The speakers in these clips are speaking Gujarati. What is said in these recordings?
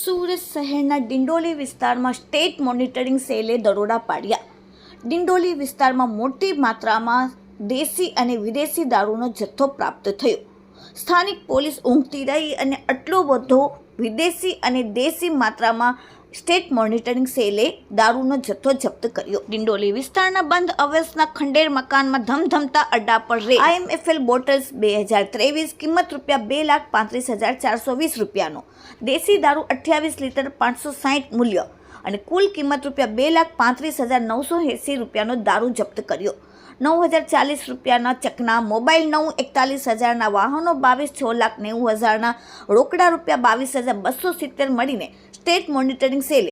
સુરત શહેરના ડિંડોલી વિસ્તારમાં સ્ટેટ મોનિટરિંગ સેલે દરોડા પાડ્યા. ડિંડોલી વિસ્તારમાં મોટી માત્રામાં દેશી અને વિદેશી દારૂનો જથ્થો પ્રાપ્ત થયો. સ્થાનિક પોલીસ ઊંઘતી રહી અને આટલો બધો વિદેશી અને દેશી માત્રામાં સ્ટેટ મોનિટરિંગ સેલે દારૂનો જથ્થો જપ્ત કર્યો. ડિંડોલી વિસ્તારના બંધ અવેસના ખંડેર મકાનમાં ધમધમતા અડ્ડા પર રે. આઈએમએફએલ બોટલ્સ બે હજાર ત્રેવીસ કિંમત રૂપિયા બે લાખ પાંત્રીસ હજાર ચારસો વીસ રૂપિયાનો. દેશી દારૂ અઠ્યાવીસ લીટર પાંચસો સાહીઠ મૂલ્ય અને કુલ કિંમત રૂપિયા બે લાખ પાંત્રીસ હજાર નવસો એંસી રૂપિયાનો દારૂ જપ્ત કર્યો. નવ હજાર ચાલીસ રૂપિયાના ચકના, મોબાઈલ નવ, એકતાલીસ હજારના વાહનો બાવીસ, છ લાખ નેવું હજારના રોકડા રૂપિયા બાવીસ હજાર બસો સિત્તેર મળીને સ્ટેટ મોનિટરિંગ સેલે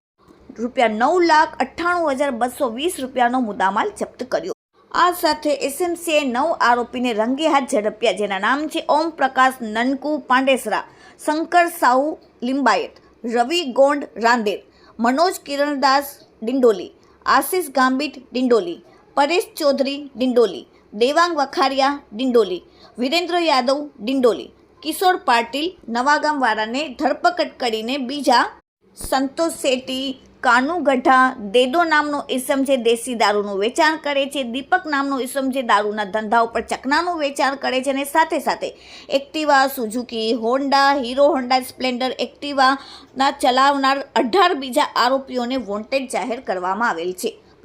રૂપિયા નવ લાખ અઠ્ઠાણું હજાર બસો વીસ રૂપિયાનો મુદ્દામાલ જપ્ત કર્યો. આ સાથે એસએમસીએ નવ આરોપીને રંગે હાથ ઝડપ્યા, જેના નામ છે ઓમ પ્રકાશ નનકુ પાંડેસરા, શંકર સાહુ લિંબાયત, રવિ ગોંડ રાંદેર, મનોજ કિરણદાસ ડિંડોલી, આશિષ ગાંબીટ ડિંડોલી પરેશ ચૌધરી ડિંડોલી, દેવાંગ વખારિયા ડિંડોલી, વિરેન્દ્ર યાદવ ડિંડોલી, કિશોર પાટીલ નવાગામવાળાને ધરપકડ કરીને બીજા સંતોષ શેટ્ટી, કાનુ ગઢા દેદો નામનો ઇસમ જે દેશી દારૂનું વેચાણ કરે છે, દીપક નામનો ઇસમ જે દારૂના ધંધા ઉપર ચકનાનું વેચાણ કરે છે અને સાથે સાથે Activa, Suzuki, Honda, Hero Honda Splendor એક્ટિવાના ચલાવનાર અઢાર બીજા આરોપીઓને વોન્ટેડ જાહેર કરવામાં આવેલ છે.